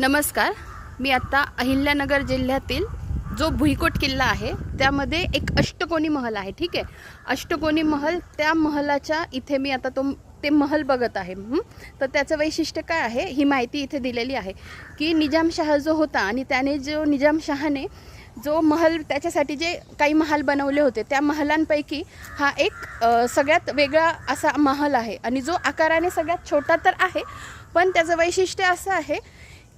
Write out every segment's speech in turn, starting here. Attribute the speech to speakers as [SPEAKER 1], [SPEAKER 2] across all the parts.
[SPEAKER 1] नमस्कार. मी आत्ता अहिल्यानगर जिल्ह्यातील जो भुईकोट किल्ला आहे त्यामध्ये एक अष्टकोनी महल आहे ठीक आहे? अष्टकोनी महल त्या महलाच्या इथे मी आता तो ते महल बघत आहे. तर त्याचं वैशिष्ट्य काय आहे? ही माहिती इथे दिलेली आहे की निजामशाह जो होता आणि त्याने जो निजामशहाने जो महल त्याच्यासाठी जे काही महाल बनवले होते त्या महालांपैकी हा एक सगळ्यात वेगळा असा महल आहे. आणि जो आकाराने सगळ्यात छोटा तर आहे पण त्याचं वैशिष्ट्य असं आहे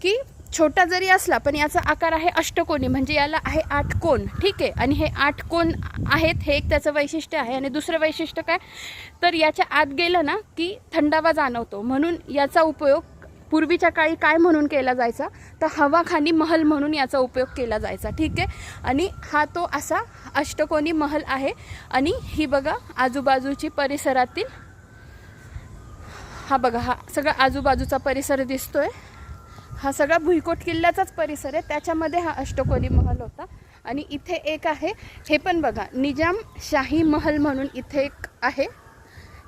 [SPEAKER 1] की छोटा जरी असला पण याचा आकार आहे अष्टकोनी म्हणजे याला आहे आठ कोण ठीक आहे? आणि हे आठ कोण आहेत हे एक त्याचं वैशिष्ट्य आहे. आणि दुसरं वैशिष्ट्य काय? तर याच्या आत गेलं ना की थंडावा जाणवतो. म्हणून याचा उपयोग पूर्वीच्या काळी काय म्हणून केला जायचा? तर हवाखानी महल म्हणून याचा उपयोग केला जायचा. ठीक आहे? आणि हा तो असा अष्टकोनी महल आहे. आणि ही बघा आजूबाजूची परिसरातील हा बघा हा सगळा आजूबाजूचा परिसर दिसतोय. हा सगळा भुईकोट किल्ल्याचाच परिसर आहे. त्याच्यामध्ये हा अष्टकोनी महल होता. आणि इथे एक आहे. हे पण बघा निजाम शाही महल म्हणून इथे एक आहे.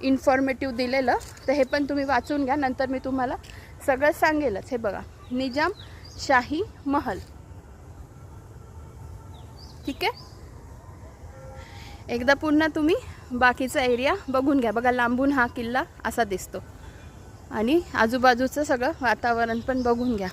[SPEAKER 1] इन्फॉर्मेटिव्ह दिलेलं. तर हे पण तुम्ही वाचून घ्या. नंतर मी तुम्हाला सगळं सांगेलच. हे बघा निजाम शाही महल. ठीक आहे? एकदा पुन्हा तुम्ही बाकीचा एरिया बघून घ्या. बघा लांबून हा किल्ला असा दिसतो. आणि आजूबाजूचं सगळं वातावरण पण बघून घ्या.